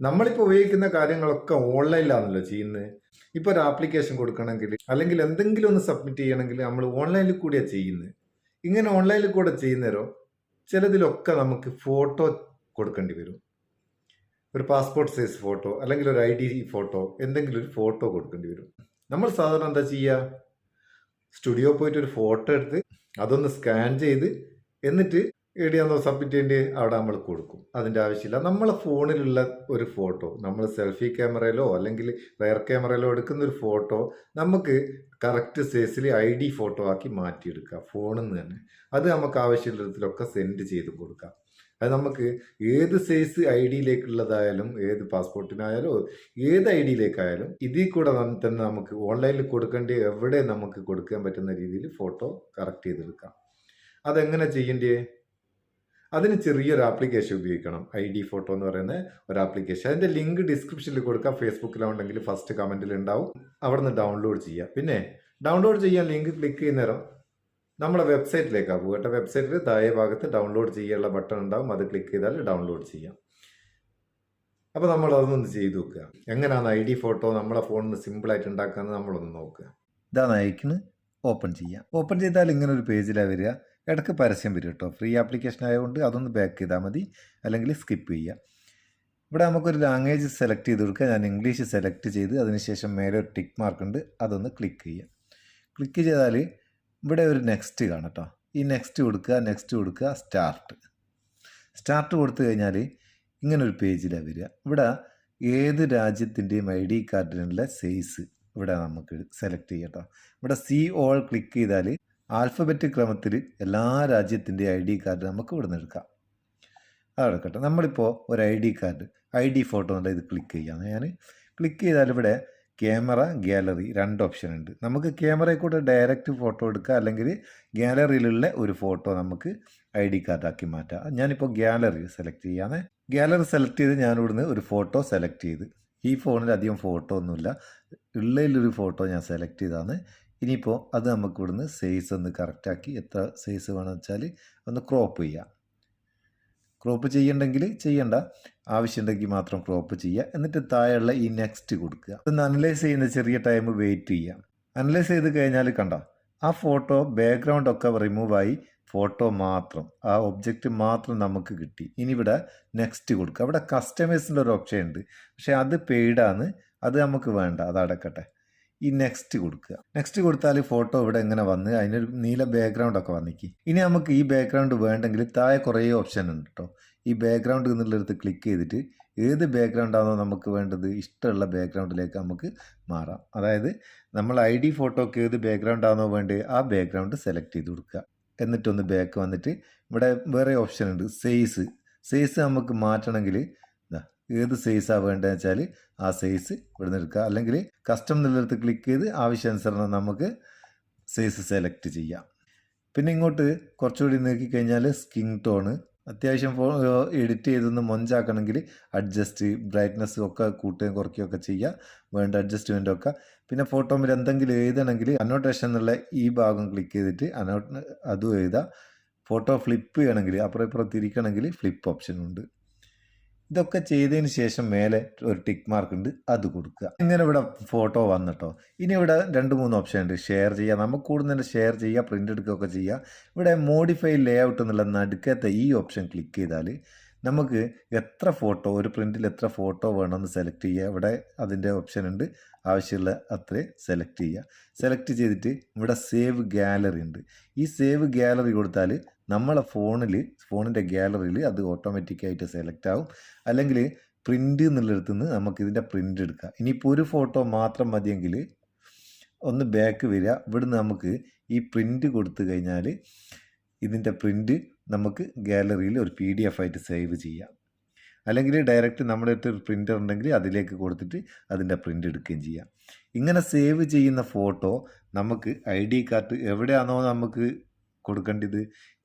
നമ്മളിപ്പോൾ ഉപയോഗിക്കുന്ന കാര്യങ്ങളൊക്കെ ഓൺലൈനിലാണല്ലോ ചെയ്യുന്നത്. ഇപ്പോൾ ഒരു ആപ്ലിക്കേഷൻ കൊടുക്കണമെങ്കിൽ അല്ലെങ്കിൽ എന്തെങ്കിലും ഒന്ന് സബ്മിറ്റ് ചെയ്യണമെങ്കിൽ നമ്മൾ ഓൺലൈനിൽ കൂടിയാണ് ചെയ്യുന്നത്. ഇങ്ങനെ ഓൺലൈനിൽ കൂടെ ചെയ്യുന്നേരോ ചിലതിലൊക്കെ നമുക്ക് ഫോട്ടോ കൊടുക്കേണ്ടി വരും. ഒരു പാസ്പോർട്ട് സൈസ് ഫോട്ടോ അല്ലെങ്കിൽ ഒരു ഐ ഡി ഫോട്ടോ എന്തെങ്കിലും ഒരു ഫോട്ടോ കൊടുക്കേണ്ടി വരും. നമ്മൾ സാധാരണ എന്താ ചെയ്യുക സ്റ്റുഡിയോ പോയിട്ട് ഒരു ഫോട്ടോ എടുത്ത് അതൊന്ന് സ്കാൻ ചെയ്ത് എന്നിട്ട് എവിടെയാണോ സബ്മിറ്റ് ചെയ്യേണ്ടി അവിടെ നമ്മൾ കൊടുക്കും. അതിന്റെ ആവശ്യമില്ല. നമ്മളെ ഫോണിലുള്ള ഒരു ഫോട്ടോ നമ്മൾ സെൽഫി ക്യാമറയിലോ അല്ലെങ്കിൽ റയർ ക്യാമറയിലോ എടുക്കുന്ന ഒരു ഫോട്ടോ നമുക്ക് കറക്റ്റ് സൈസിൽ ഐ ഡി ഫോട്ടോ ആക്കി മാറ്റിയെടുക്കുക ഫോണിൽ നിന്ന് തന്നെ. അത് നമുക്ക് ആവശ്യമുള്ളതിലൊക്കെ സെൻഡ് ചെയ്ത് കൊടുക്കാം അത് നമുക്ക് ഏത് സൈസ് ഐ ഡിയിലേക്കുള്ളതായാലും ഏത് പാസ്പോർട്ടിനായാലും ഏത് ഐ ഡിയിലേക്കായാലും ഇതിൽ കൂടെ തന്നെ നമുക്ക് ഓൺലൈനിൽ കൊടുക്കേണ്ട എവിടെ നമുക്ക് കൊടുക്കാൻ പറ്റുന്ന രീതിയിൽ ഫോട്ടോ കറക്റ്റ് ചെയ്തെടുക്കാം. അതെങ്ങനെ ചെയ്യേണ്ടേ അതിന് ചെറിയൊരു ആപ്ലിക്കേഷൻ ഉപയോഗിക്കണം. ഐ ഡി ഫോട്ടോ എന്ന് പറയുന്ന ഒരു ആപ്ലിക്കേഷൻ അതിന്റെ ലിങ്ക് ഡിസ്ക്രിപ്ഷനിൽ കൊടുക്കാം. ഫേസ്ബുക്കിലാണെങ്കിൽ ഫസ്റ്റ് കമന്റിൽ ഉണ്ടാവും അവിടെ നിന്ന് ഡൗൺലോഡ് ചെയ്യുക പിന്നെ ഡൗൺലോഡ് ചെയ്യാൻ ലിങ്ക് ക്ലിക്ക് ചെയ്യുന്ന നേരം നമ്മളെ വെബ്സൈറ്റിലേക്കാണ് പോകുക കേട്ടോ. വെബ്സൈറ്റിൽ താഴെ ഭാഗത്ത് ഡൗൺലോഡ് ചെയ്യാനുള്ള ബട്ടൺ ഉണ്ടാവും. അത് ക്ലിക്ക് ചെയ്താൽ ഡൗൺലോഡ് ചെയ്യാം. അപ്പോൾ നമ്മൾ അതൊന്ന് ചെയ്തു നോക്കുക. എങ്ങനെയാണ് ഐ ഡി ഫോട്ടോ നമ്മളെ ഫോണിൽ സിമ്പിളായിട്ട് ഉണ്ടാക്കുന്നത് നമ്മളൊന്ന് നോക്കുക. ഇതാണ് അയക്കിന് ഓപ്പൺ ചെയ്യാം. ഓപ്പൺ ചെയ്താൽ ഇങ്ങനെ ഒരു പേജിലാണ് വരിക. ഇടയ്ക്ക് പരസ്യം വരും കേട്ടോ. ഫ്രീ ആപ്ലിക്കേഷൻ ആയതുകൊണ്ട് അതൊന്ന് ബാക്ക് ചെയ്താൽ മതി. അല്ലെങ്കിൽ സ്കിപ്പ് ചെയ്യുക ഇവിടെ നമുക്കൊരു ലാംഗ്വേജ് സെലക്ട് ചെയ്ത് കൊടുക്കുക. ഞാൻ ഇംഗ്ലീഷ് സെലക്ട് ചെയ്ത് അതിനുശേഷം മേലെ ഒരു ടിക്ക് മാർക്ക് ഉണ്ട്. അതൊന്ന് ക്ലിക്ക് ചെയ്യുക ക്ലിക്ക് ചെയ്താൽ ഇവിടെ ഒരു നെക്സ്റ്റ് കാണാം കേട്ടോ. ഈ നെക്സ്റ്റ് കൊടുക്കുക നെക്സ്റ്റ് കൊടുക്കുക സ്റ്റാർട്ട്. സ്റ്റാർട്ട് കൊടുത്തു കഴിഞ്ഞാൽ ഇങ്ങനൊരു പേജിലാണ് വരിക. ഇവിടെ ഏത് രാജ്യത്തിന്റെയും ഐ ഡി കാർഡിനുള്ള സൈസ് ഇവിടെ നമുക്ക് സെലക്ട് ചെയ്യട്ടോ ഇവിടെ സി ഓൾ ക്ലിക്ക് ചെയ്താൽ ആൽഫബറ്റ് ക്രമത്തിൽ എല്ലാ രാജ്യത്തിന്റെ ഐ ഡി കാർഡ് നമുക്ക് ഇവിടെ നിന്ന് എടുക്കാം അതെടുക്കട്ടെ നമ്മളിപ്പോൾ ഒരു I D card I D photo എന്നുള്ള ഇത് ക്ലിക്ക് ചെയ്യാം. ഞാൻ ക്ലിക്ക് ചെയ്താൽ ഇവിടെ ക്യാമറ ഗാലറി രണ്ട് ഓപ്ഷൻ ഉണ്ട്. നമുക്ക് ക്യാമറയിൽ കൂടെ ഡയറക്റ്റ് ഫോട്ടോ എടുക്കുക അല്ലെങ്കിൽ ഗാലറിയിലുള്ള ഒരു ഫോട്ടോ നമുക്ക് ഐ ഡി കാർഡാക്കി മാറ്റാം. ഞാനിപ്പോൾ ഗാലറി സെലക്ട് ചെയ്യാന്ന് ഗാലറി സെലക്ട് ചെയ്ത് ഞാൻ ഇവിടുന്ന് ഒരു ഫോട്ടോ സെലക്ട് ചെയ്ത്. ഈ ഫോണിൽ അധികം ഫോട്ടോ ഒന്നുമില്ല. ഉള്ളതിലൊരു ഫോട്ടോ ഞാൻ സെലക്ട് ചെയ്താണ് ഇനിയിപ്പോൾ അത് നമുക്ക് ഇവിടുന്ന് സൈസ് ഒന്ന് കറക്റ്റാക്കി എത്ര സൈസ് വേണമെന്ന് വെച്ചാൽ ഒന്ന് ക്രോപ്പ് ചെയ്യാം. ക്രോപ്പ് ചെയ്യണ്ടെങ്കിൽ ചെയ്യണ്ട. ആവശ്യമുണ്ടെങ്കിൽ മാത്രം ക്രോപ്പ് ചെയ്യുക എന്നിട്ട് താഴെയുള്ള ഈ നെക്സ്റ്റ് കൊടുക്കുക. ഒന്ന് അനലൈസ് ചെയ്യുന്ന ചെറിയ ടൈം വെയിറ്റ് ചെയ്യാം. അനലൈസ് ചെയ്ത് കഴിഞ്ഞാൽ കണ്ട? ആ ഫോട്ടോ ബാക്ക്ഗ്രൗണ്ട് ഒക്കെ റിമൂവായി ഫോട്ടോ മാത്രം ആ ഒബ്ജക്റ്റ് മാത്രം നമുക്ക് കിട്ടി. ഇനി ഇവിടെ നെക്സ്റ്റ് കൊടുക്കുക. അവിടെ കസ്റ്റമേഴ്സിന്റെ ഒരു ഓപ്ഷൻ ഉണ്ട്. പക്ഷേ അത് പെയ്ഡാണ് അത് നമുക്ക് വേണ്ട അത് അടക്കട്ടെ. ഈ നെക്സ്റ്റ് കൊടുക്കുക. നെക്സ്റ്റ് കൊടുത്താൽ ഫോട്ടോ ഇവിടെ എങ്ങനെ വന്ന് അതിനൊരു നീല ബാക്ക്ഗ്രൗണ്ട് ഒക്കെ വന്നിക്ക്. ഇനി നമുക്ക് ഈ ബാക്ക്ഗ്രൗണ്ട് വേണ്ടെങ്കിൽ താഴെ കുറേ ഓപ്ഷൻ ഉണ്ട് കേട്ടോ ഈ ബാക്ക്ഗ്രൗണ്ട് എന്നുള്ളിടത്ത് ക്ലിക്ക് ചെയ്തിട്ട് ഏത് ബാക്ക്ഗ്രൗണ്ട് ആണോ നമുക്ക് വേണ്ടത് ഇഷ്ടമുള്ള ബാക്ക്ഗ്രൗണ്ടിലേക്ക് നമുക്ക് മാറാം. അതായത് നമ്മൾ ഐ ഡി ഫോട്ടോക്ക് ഏത് ബാക്ക്ഗ്രൗണ്ട് ആണോ വേണ്ടത് ആ ബാക്ക്ഗ്രൗണ്ട് സെലക്ട് ചെയ്ത് കൊടുക്കുക. എന്നിട്ടൊന്ന് ബാക്ക് വന്നിട്ട് ഇവിടെ വേറെ ഓപ്ഷൻ ഉണ്ട് സൈസ് സൈസ് നമുക്ക് മാറ്റണമെങ്കിൽ ഏത് സൈസാണ് വേണ്ടതെന്ന് വെച്ചാൽ ആ സൈസ് ഇവിടെ നിന്ന് എടുക്കുക. അല്ലെങ്കിൽ കസ്റ്റം എന്നുള്ളിടത്ത് ക്ലിക്ക് ചെയ്ത് ആവശ്യാനുസരണം നമുക്ക് സൈസ് സെലക്ട് ചെയ്യാം. പിന്നെ ഇങ്ങോട്ട് കുറച്ചുകൂടി നീക്കിക്കഴിഞ്ഞാൽ സ്കിൻ ടോണ് അത്യാവശ്യം ഫോ എഡിറ്റ് ചെയ്തൊന്ന് മൊഞ്ചാക്കണമെങ്കിൽ അഡ്ജസ്റ്റ് ബ്രൈറ്റ്നസ് ഒക്കെ കൂട്ടുകയും കുറയ്ക്കുകയും ഒക്കെ ചെയ്യുക വേണ്ട അഡ്ജസ്റ്റ്മെന്റ് ഒക്കെ. പിന്നെ ഫോട്ടോമിൽ എന്തെങ്കിലും എഴുതണമെങ്കിൽ അനോട്ടേഷൻ എന്നുള്ള ഈ ഭാഗം ക്ലിക്ക് ചെയ്തിട്ട് അനോട്ട് അതും എഴുതാം. ഫോട്ടോ ഫ്ലിപ്പ് ചെയ്യണമെങ്കിൽ അപ്പുറം ഇപ്പുറം തിരിക്കണമെങ്കിൽ ഫ്ലിപ്പ് ഓപ്ഷൻ ഉണ്ട്. ഇതൊക്കെ ചെയ്തതിന് ശേഷം മേലെ ഒരു ടിക്ക് മാർക്ക് ഉണ്ട് അത് കൊടുക്കുക. ഇങ്ങനെ ഇവിടെ ഫോട്ടോ വന്നിട്ടോ. ഇനി ഇവിടെ രണ്ട് മൂന്ന് ഓപ്ഷൻ ഉണ്ട്. ഷെയർ ചെയ്യുക. നമുക്ക് കൂടുതൽ ഷെയർ ചെയ്യുക പ്രിന്റ് എടുക്കുകയൊക്കെ ചെയ്യുക. ഇവിടെ മോഡിഫൈ ലേ ഔട്ട് എന്നുള്ള നടുക്കത്തെ ഈ ഓപ്ഷൻ ക്ലിക്ക് ചെയ്താൽ നമുക്ക് എത്ര ഫോട്ടോ ഒരു പ്രിന്റിൽ എത്ര ഫോട്ടോ വേണമെന്ന് സെലക്ട് ചെയ്യുക. ഇവിടെ അതിന്റെ ഓപ്ഷൻ ഉണ്ട്. ആവശ്യമുള്ള അത്രയും സെലക്ട് ചെയ്യുക. സെലക്ട് ചെയ്തിട്ട് ഇവിടെ സേവ് ഗാലറി ഉണ്ട്. ഈ സേവ് ഗാലറി കൊടുത്താൽ നമ്മളെ ഫോണിൽ ഫോണിന്റെ ഗാലറിയിൽ അത് ഓട്ടോമാറ്റിക്കായിട്ട് സെലക്ട് ആവും. അല്ലെങ്കിൽ പ്രിന്റ് എന്നുള്ളിടത്തു നിന്ന് നമുക്ക് ഇതിന്റെ പ്രിന്റ് എടുക്കാം. ഇനിയിപ്പോൾ ഒരു ഫോട്ടോ മാത്രം മതിയെങ്കിൽ ഒന്ന് ബാക്ക് വരിക. ഇവിടുന്ന് നമുക്ക് ഈ പ്രിന്റ് കൊടുത്തു കഴിഞ്ഞാൽ ഇതിന്റെ പ്രിന്റ് നമുക്ക് ഗാലറിയിൽ ഒരു പി ഡി എഫ് ആയിട്ട് സേവ് ചെയ്യാം. അല്ലെങ്കിൽ ഡയറക്റ്റ് നമ്മുടെ അടുത്ത് ഒരു പ്രിന്റർ ഉണ്ടെങ്കിൽ അതിലേക്ക് കൊടുത്തിട്ട് അതിന്റെ പ്രിന്റ് എടുക്കുകയും ചെയ്യാം. ഇങ്ങനെ സേവ് ചെയ്യുന്ന ഫോട്ടോ നമുക്ക് ഐ ഡി കാർഡ് എവിടെയാണോ നമുക്ക് കൊടുക്കേണ്ടത്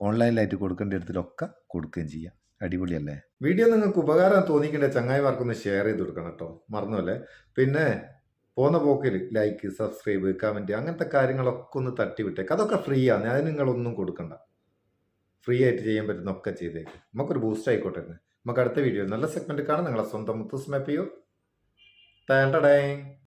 ഓൺലൈനിലായിട്ട് കൊടുക്കേണ്ട ഇടത്തിലൊക്കെ കൊടുക്കുകയും ചെയ്യാം. അടിപൊളിയല്ലേ? വീഡിയോ നിങ്ങൾക്ക് ഉപകാരം തോന്നിക്കേണ്ട ചങ്ങായിമാർക്കൊന്ന് ഷെയർ ചെയ്ത് കൊടുക്കണം കേട്ടോ. മറന്നുമല്ലേ പിന്നെ പോകുന്ന പോക്കിൽ ലൈക്ക് സബ്സ്ക്രൈബ് കമന്റ് അങ്ങനത്തെ കാര്യങ്ങളൊക്കെ ഒന്ന് തട്ടിവിട്ടേക്ക്. അതൊക്കെ ഫ്രീ ആണ്. അത് നിങ്ങളൊന്നും കൊടുക്കണ്ട. ഫ്രീ ആയിട്ട് ചെയ്യാൻ പറ്റുന്ന ഒക്കെ ചെയ്തേക്ക്. നമുക്കൊരു ബൂസ്റ്റ് ആയിക്കോട്ടെ നമുക്ക് അടുത്ത വീഡിയോ നല്ല സെഗ്മെന്റ് കാണാം. നിങ്ങളെ സ്വന്തം മുത്തൂസ് മാപ്പ് ചെയ്യൂ. തേണ്ടടേ